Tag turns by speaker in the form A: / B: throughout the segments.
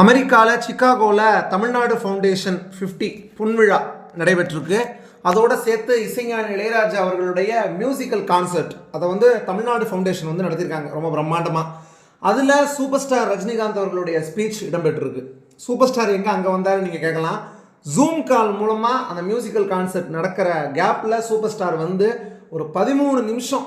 A: அமெரிக்காவில் சிக்காகோவில் Tamil Nadu foundation fifty புன்விழா நடைபெற்றிருக்கு. அதோட சேர்த்து இசைஞான இளையராஜா அவர்களுடைய மியூசிக்கல் கான்சர்ட். அதை வந்து தமிழ்நாடு ஃபவுண்டேஷன் வந்து நடத்தியிருக்காங்க ரொம்ப பிரம்மாண்டமாக அதில் சூப்பர் ஸ்டார் ரஜினிகாந்த் அவர்களுடைய ஸ்பீச் இடம்பெற்றிருக்கு. சூப்பர் ஸ்டார் எங்கே? அங்கே வந்தாலும் நீங்கள் கேட்கலாம். ஜூம் கால் மூலமாக அந்த மியூசிக்கல் கான்சர்ட் நடக்கிற கேப்பில் சூப்பர் ஸ்டார் வந்து ஒரு பதிமூணு நிமிஷம்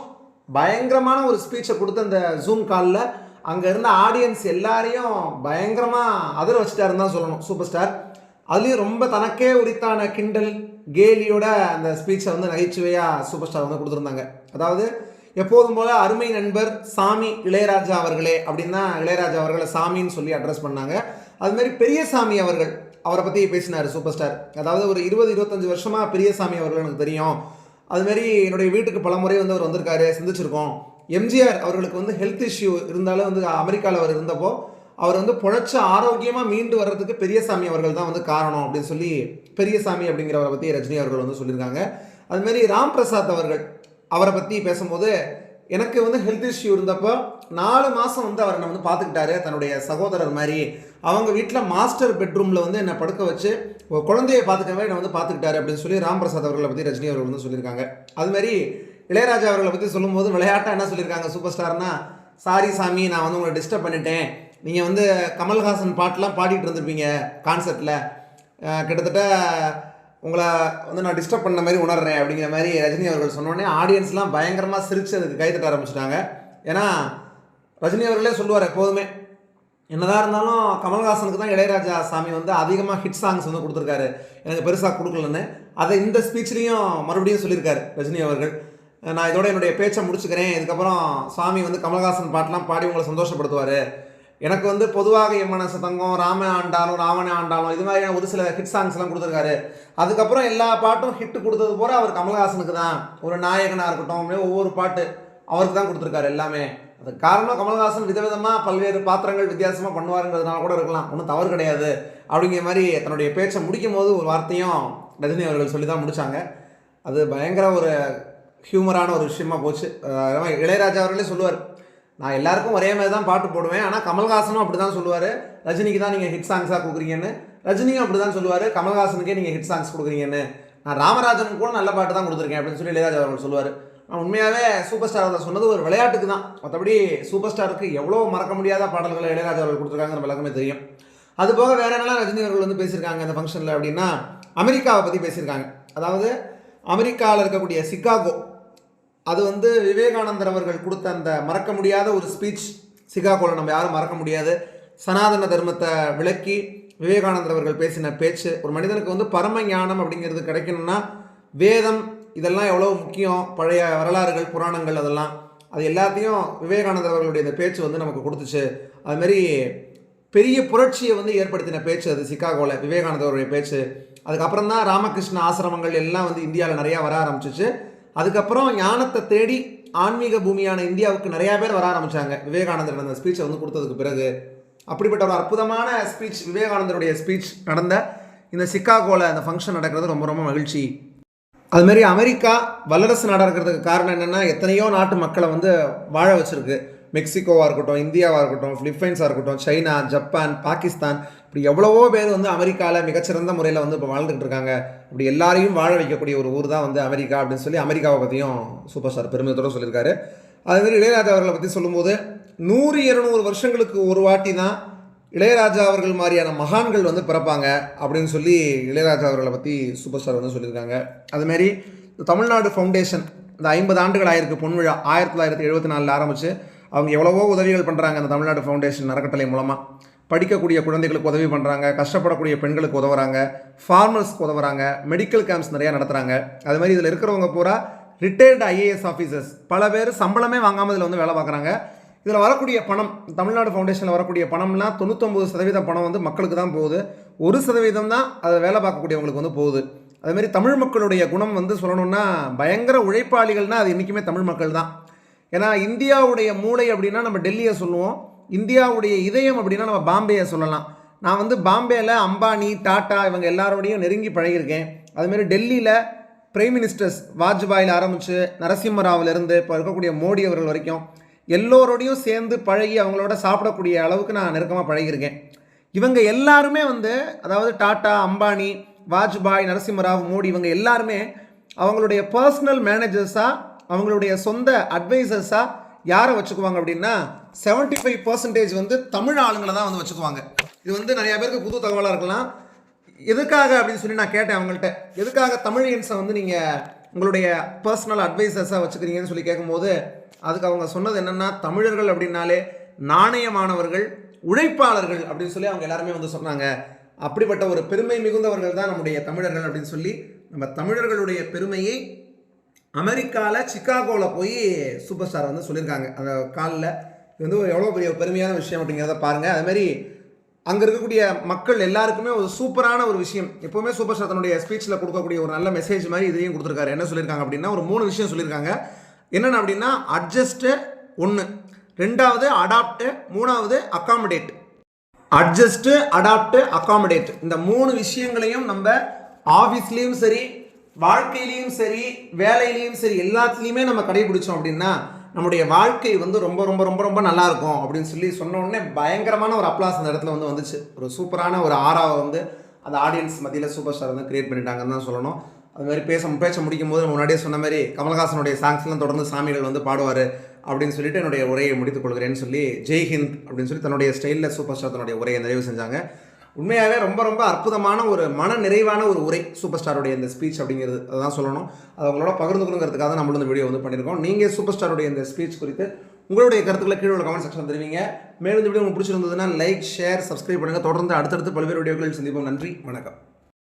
A: பயங்கரமான ஒரு ஸ்பீச்சை கொடுத்து அந்த ஜூம் காலில் அங்கே இருந்த ஆடியன்ஸ் எல்லாரையும் பயங்கரமாக அதில் வச்சுட்டாருன்னு தான் சொல்லணும். சூப்பர் ஸ்டார் அதுலேயும் ரொம்ப தனக்கே உரித்தான கிண்டல் கேலியோட அந்த ஸ்பீச்சை வந்து நகைச்சுவையாக சூப்பர் ஸ்டார் வந்து கொடுத்துருந்தாங்க. அதாவது எப்போதும் போல அருமை நண்பர் சாமி இளையராஜா அவர்களே அப்படின்னு தான் இளையராஜா அவர்களை சாமின்னு சொல்லி அட்ரஸ் பண்ணாங்க. அதுமாரி பெரியசாமி அவர்கள் அவரை பற்றி பேசினார் சூப்பர் ஸ்டார் அதாவது ஒரு இருபது இருபத்தஞ்சி வருஷமாக பெரியசாமி அவர்கள் எனக்கு தெரியும். அதுமாரி என்னுடைய வீட்டுக்கு பல முறை வந்து அவர் வந்திருக்காரு சந்திச்சிருக்கோம். எம்ஜிஆர் அவர்களுக்கு வந்து ஹெல்த் இஷ்யூ இருந்தாலும் வந்து அமெரிக்காவில் அவர் இருந்தப்போ அவர் வந்து பொழைச்ச ஆரோக்கியமாக மீண்டு வர்றதுக்கு பெரியசாமி அவர்கள் தான் வந்து காரணம் அப்படின்னு சொல்லி பெரியசாமி அப்படிங்கிறவரை பற்றி ரஜினி அவர்கள் வந்து சொல்லியிருக்காங்க. அதுமாரி ராம் பிரசாத் அவர்கள் அவரை பற்றி பேசும்போது எனக்கு வந்து ஹெல்த் இஷ்யூ இருந்தப்போ நாலு மாதம் வந்து அவர் என்னை வந்து பார்த்துக்கிட்டாரு தன்னுடைய சகோதரர் மாதிரி. அவங்க வீட்டில் மாஸ்டர் பெட்ரூமில் வந்து என்னை படுக்க வச்சு ஒரு குழந்தையை பார்த்துக்கவே என்னை வந்து பார்த்துக்கிட்டாரு அப்படின்னு சொல்லி ராம் பிரசாத் அவர்களை பற்றி ரஜினி அவர்கள் வந்து சொல்லியிருக்காங்க. அதுமாரி இளையராஜா அவர்களை பற்றி சொல்லும்போது விளையாட்டாக என்ன சொல்லியிருக்காங்க சூப்பர் ஸ்டார்னா சாரி சாமி நான் வந்து உங்களை டிஸ்டர்ப் பண்ணிட்டேன். நீங்கள் வந்து கமல்ஹாசன் பாட்டெலாம் பாடிட்டு இருந்திருப்பீங்க கான்சர்ட்டில் கிட்டத்தட்ட உங்களை வந்து நான் டிஸ்டர்ப் பண்ண மாதிரி உணர்றேன் அப்படிங்கிற மாதிரி ரஜினி அவர்கள் சொன்னோடனே ஆடியன்ஸ்லாம் பயங்கரமாக சிரித்து அதுக்கு கைத்தட்ட ஆரம்பிச்சிட்டாங்க. ஏன்னா ரஜினி அவர்களே சொல்லுவார் எப்போதுமே என்னதான் இருந்தாலும் கமல்ஹாசனுக்கு தான் இளையராஜா சாமி வந்து அதிகமாக ஹிட் சாங்ஸ் வந்து கொடுத்துருக்காரு. எனக்கு பெருசாக கொடுக்கலன்னு. அதை இந்த ஸ்பீச்லேயும் மறுபடியும் சொல்லியிருக்காரு ரஜினி அவர்கள். நான் இதோட என்னுடைய பேச்சை முடிச்சுக்கிறேன். இதுக்கப்புறம் சாமி வந்து கமல்ஹாசன் பாட்டெலாம் பாடி உங்களை சந்தோஷப்படுத்துவார். எனக்கு வந்து பொதுவாக என் மனசு தங்கம் ராம ஆண்டாலும் ராவண ஆண்டாலும் இது மாதிரியான ஒரு சில ஹிட் சாங்ஸ்லாம் கொடுத்துருக்காரு. அதுக்கப்புறம் எல்லா பாட்டும் ஹிட் கொடுத்தது போகிற அவர் கமல்ஹாசனுக்கு தான். ஒரு நாயகனாக இருக்கட்டும் ஒவ்வொரு பாட்டு அவருக்கு தான் கொடுத்துருக்காரு எல்லாமே. அதுக்கு காரணம் கமல்ஹாசன் விதவிதமாக பல்வேறு பாத்திரங்கள் வித்தியாசமாக பண்ணுவாருங்கிறதுனால கூட இருக்கலாம். ஒன்றும் தவறு கிடையாது. அப்படிங்கிற மாதிரி தன்னுடைய பேச்சை முடிக்கும் போது ஒரு வார்த்தையும் ரஜினி அவர்கள் சொல்லி தான் முடித்தாங்க அது பயங்கர ஒரு ஹியூமரான ஒரு விஷயமா போச்சு. இளையராஜா அவர்களே சொல்லுவார் நான் எல்லாருக்கும் ஒரே மாதிரி தான் பாட்டு போடுவேன் ஆனால் கமல்ஹாசனும் அப்படி தான் சொல்லுவார். ரஜினிக்கு தான் நீங்கள் ஹிட் சாங்ஸாக கொடுக்குறீங்கன்னு. ரஜினியும் அப்படி தான் சொல்லுவார் கமல்ஹாசனுக்கே நீங்கள் ஹிட் சாங்ஸ் கொடுக்குறீங்கன்னு. நான் ராமராஜனுக்கு கூட நல்ல பாட்டு தான் கொடுத்துருக்கேன் அப்படின்னு சொல்லி இளையராஜா அவர்கள் சொல்லுவார். நான் உண்மையாகவே சூப்பர் ஸ்டார் அவர்கள் சொன்னது ஒரு விளையாட்டுக்கு தான். மற்றபடி சூப்பர் ஸ்டாருக்கு எவ்வளோ மறக்க முடியாத பாடல்களை இளையராஜா அவர்கள் கொடுத்துருக்காங்க நம்ம எல்லாருக்குமே தெரியும். அது போக வேற என்னெல்லாம் ரஜினி அவர்கள் வந்து பேசியிருக்காங்க இந்த ஃபங்க்ஷனில் அப்படின்னா அமெரிக்காவை பற்றி பேசியிருக்காங்க. அதாவது அமெரிக்காவில் இருக்கக்கூடிய சிக்காகோ அது வந்து விவேகானந்தர் அவர்கள் கொடுத்த அந்த மறக்க முடியாத ஒரு ஸ்பீச் சிகாகோவில் நம்ம யாரும் மறக்க முடியாது. சனாதன தர்மத்தை விளக்கி விவேகானந்தர் அவர்கள் பேசின பேச்சு ஒரு மனிதனுக்கு வந்து பரம ஞானம் அப்படிங்கிறது கிடைக்கணும்னா வேதம் இதெல்லாம் எவ்வளோ முக்கியம் பழைய வரலாறுகள் புராணங்கள் அதெல்லாம். அது எல்லாத்தையும் விவேகானந்தர் அவர்களுடைய இந்த பேச்சு வந்து நமக்கு கொடுத்துச்சு. அதுமாரி பெரிய புரட்சியை வந்து ஏற்படுத்தின பேச்சு அது சிக்காகோவில் விவேகானந்தருடைய பேச்சு. அதுக்கப்புறம் தான் ராமகிருஷ்ண ஆசிரமங்கள் எல்லாம் வந்து இந்தியாவில் நிறையா வர ஆரம்பிச்சிச்சு. அதுக்கப்புறம் ஞானத்தை தேடி ஆன்மீக பூமியான இந்தியாவுக்கு நிறையா பேர் வர ஆரம்பிச்சாங்க. விவேகானந்தர் அந்த ஸ்பீச்சை வந்து கொடுத்ததுக்கு பிறகு. அப்படிப்பட்ட ஒரு அற்புதமான ஸ்பீச் விவேகானந்தருடைய ஸ்பீச் நடந்த இந்த சிக்காகோவில் அந்த ஃபங்க்ஷன் நடக்கிறது ரொம்ப ரொம்ப மகிழ்ச்சி. அதுமாரி அமெரிக்கா வல்லரசு நாடாக இருக்கிறதுக்கு காரணம் என்னென்னா எத்தனையோ நாட்டு மக்களை வந்து வாழ வச்சுருக்கு. மெக்சிகோவாக இருக்கட்டும் இந்தியாவாக இருக்கட்டும் ஃபிலிப்பைன்ஸாக இருக்கட்டும் சைனா ஜப்பான் பாகிஸ்தான் இப்படி எவ்வளவோ பேர் வந்து அமெரிக்காவில் மிகச்சிறந்த முறையில் வந்து இப்போ வாழ்ந்துட்டு இருக்காங்க இப்படி எல்லாரையும் வாழ வைக்கக்கூடிய ஒரு ஊர் தான் வந்து அமெரிக்கா அப்படின்னு சொல்லி அமெரிக்காவை பற்றியும் சூப்பர் ஸ்டார் பெருமிதத்தோடு சொல்லியிருக்காரு. அதுமாரி இளையராஜா அவர்களை பற்றி சொல்லும்போது நூறு இருநூறு வருஷங்களுக்கு ஒரு வாட்டி தான் இளையராஜா அவர்கள் மாதிரியான மகான்கள் வந்து பிறப்பாங்க அப்படின்னு சொல்லி இளையராஜா அவர்களை பற்றி சூப்பர் ஸ்டார் வந்து சொல்லியிருக்காங்க. அதுமாரி தமிழ்நாடு ஃபவுண்டேஷன் இந்த ஐம்பது ஆண்டுகள் ஆயிருக்கு. பொன்விழா ஆயிரத்தி தொள்ளாயிரத்தி எழுபத்தி நாலில் ஆரம்பித்து அவங்க எவ்வளவோ உதவிகள் பண்ணுறாங்க அந்த தமிழ்நாடு ஃபவுண்டேஷன் அறக்கட்டளை மூலமாக படிக்கக்கூடிய குழந்தைகளுக்கு உதவி பண்ணுறாங்க கஷ்டப்படக்கூடிய பெண்களுக்கு உதவுறாங்க ஃபார்மர்ஸ்க்கு உதவுறாங்க மெடிக்கல் கேம்ப்ஸ் நிறையா நடத்துகிறாங்க அது மாதிரி இதில் இருக்கிறவங்க பூரா ரிட்டையர்டு ஐஏஎஸ் ஆஃபீஸர்ஸ் பல பேர் சம்பளமே வாங்காமல் இதில் வந்து வேலை பார்க்குறாங்க. இதில் வரக்கூடிய பணம் தமிழ்நாடு ஃபவுண்டேஷனில் வரக்கூடிய பணம்லாம் தொண்ணூத்தொம்பது சதவீத பணம் வந்து மக்களுக்கு தான் போகுது. ஒரு சதவீதம் தான் அதை வேலை பார்க்கக்கூடியவங்களுக்கு வந்து போகுது. அதுமாரி தமிழ் மக்களுடைய குணம் வந்து சொல்லணும்னா பயங்கர உழைப்பாளிகள்னால் அது இன்றைக்குமே தமிழ் மக்கள் தான். ஏன்னா இந்தியாவுடைய மூளை அப்படின்னா நம்ம டெல்லியை சொல்லுவோம். இந்தியாவுடைய இதயம் அப்படின்னா நம்ம பாம்பேயை சொல்லலாம். நான் வந்து பாம்பேயில் அம்பானி டாட்டா இவங்க எல்லாரோடையும் நெருங்கி பழகியிருக்கேன். அதுமாரி டெல்லியில் பிரைம் மினிஸ்டர்ஸ் வாஜ்பாயில் ஆரம்பித்து நரசிம்மராவிலிருந்து இப்போ இருக்கக்கூடிய மோடி அவர்கள் வரைக்கும் எல்லோரோடையும் சேர்ந்து பழகி அவங்களோட சாப்பிடக்கூடிய அளவுக்கு நான் நெருக்கமாக பழகியிருக்கேன். இவங்க எல்லாருமே வந்து அதாவது டாட்டா அம்பானி வாஜ்பாய் நரசிம்மராவ் மோடி இவங்க எல்லாருமே அவங்களுடைய பர்சனல் மேனேஜர்ஸாக அவங்களுடைய சொந்த அட்வைசர்ஸாக யாரை வச்சுக்குவாங்க அப்படின்னா 75% ஃபைவ் பர்சன்டேஜ் வந்து தமிழ் ஆளுங்களை தான் வந்து வச்சுக்குவாங்க. இது வந்து நிறையா பேருக்கு புது தகவலாக இருக்கலாம். எதுக்காக அப்படின்னு சொல்லி நான் கேட்டேன் அவங்கள்ட்ட. எதுக்காக தமிழியன்ஸை வந்து நீங்கள் உங்களுடைய பர்சனல் அட்வைசர்ஸாக வச்சுக்கிறீங்கன்னு சொல்லி கேட்கும்போது அதுக்கு அவங்க சொன்னது என்னென்னா தமிழர்கள் அப்படின்னாலே நாணயமானவர்கள் உழைப்பாளர்கள் அப்படின்னு சொல்லி அவங்க எல்லாருமே வந்து சொன்னாங்க. அப்படிப்பட்ட ஒரு பெருமை மிகுந்தவர்கள் தான் நம்முடைய தமிழர்கள் அப்படின்னு சொல்லி நம்ம தமிழர்களுடைய பெருமையை அமெரிக்காவில் சிக்காகோவில் போய் சூப்பர் ஸ்டார் வந்து சொல்லியிருக்காங்க. அந்த காலில் இது வந்து எவ்வளோ பெரிய பெருமையான விஷயம் அப்படிங்கிறத பாருங்கள் அதுமாரி அங்கே இருக்கக்கூடிய மக்கள் எல்லாருக்குமே ஒரு சூப்பரான ஒரு விஷயம். எப்போவுமே சூப்பர் ஸ்டார் தன்னுடைய ஸ்பீச்சில் கொடுக்கக்கூடிய ஒரு நல்ல மெசேஜ் மாதிரி இதையும் கொடுத்துருக்காரு. என்ன சொல்லியிருக்காங்க அப்படின்னா ஒரு மூணு விஷயம் சொல்லியிருக்காங்க. என்னென்ன அப்படின்னா அட்ஜஸ்ட்டு ஒன்று ரெண்டாவது அடாப்ட்டு மூணாவது அக்காமடேட் அட்ஜஸ்ட்டு அடாப்டு அக்காமடேட் இந்த மூணு விஷயங்களையும் நம்ம ஆஃபீஸ்லேயும் சரி வாழ்க்கையிலையும் சரி வேலையிலையும் சரி எல்லாத்துலேயுமே நம்ம கடைபிடிச்சோம் அப்படின்னா நம்முடைய வாழ்க்கை வந்து ரொம்ப ரொம்ப ரொம்ப ரொம்ப நல்லா இருக்கும் அப்படின்னு சொல்லி சொன்ன உடனே பயங்கரமான ஒரு அப்ளாஸ் அந்த இடத்துல வந்து வந்துச்சு. ஒரு சூப்பரான ஒரு ஆறாவை வந்து அந்த ஆடியன்ஸ் மத்தியில் சூப்பர் ஸ்டார் வந்து க்ரியேட் பண்ணிட்டாங்கன்னு தான் சொல்லணும். அது மாதிரி பேச பேச்ச முடிக்கும் போது முன்னாடியே சொன்ன மாதிரி கமல்ஹாசனுடைய சாங்ஸ்லாம் தொடர்ந்து சாமிகள் வந்து பாடுவார் அப்படின்னு சொல்லிட்டு என்னுடைய உரையை முடித்துக் கொள்கிறேன்னு சொல்லி ஜெய் ஹிந்த் அப்படின்னு சொல்லி தன்னுடைய ஸ்டைலில் சூப்பர் ஸ்டார் தன்னுடைய உரையை நிறைவு செஞ்சாங்க. உண்மையாகவே ரொம்ப ரொம்ப அற்புதமான ஒரு மன நிறைவான ஒரு உரை சூப்பர் ஸ்டாருடைய இந்த ஸ்பீச் அப்படிங்கிறது அதான் சொல்லணும். அது அவங்களோட பகிர்ந்துக்கணுங்கிறதுக்காக தான் நம்மளும் இந்த வீடியோ வந்து பண்ணியிருக்கோம். நீங்கள் சூப்பர் ஸ்டாருடைய இந்த ஸ்பீச் குறித்து உங்களுடைய கருத்துக்களை கீழே உள்ள கமெண்ட் செக்ஷன் தெரிவிங்க. மேலும் இந்த வீடியோ உங்களுக்கு பிடிச்சிருந்ததுன்னா லைக் ஷேர் சப்ஸ்கிரைப் பண்ணுங்கள் தொடர்ந்து அடுத்தடுத்து பல்வேறு வீடியோக்களில் சந்திப்போம். நன்றி. வணக்கம்.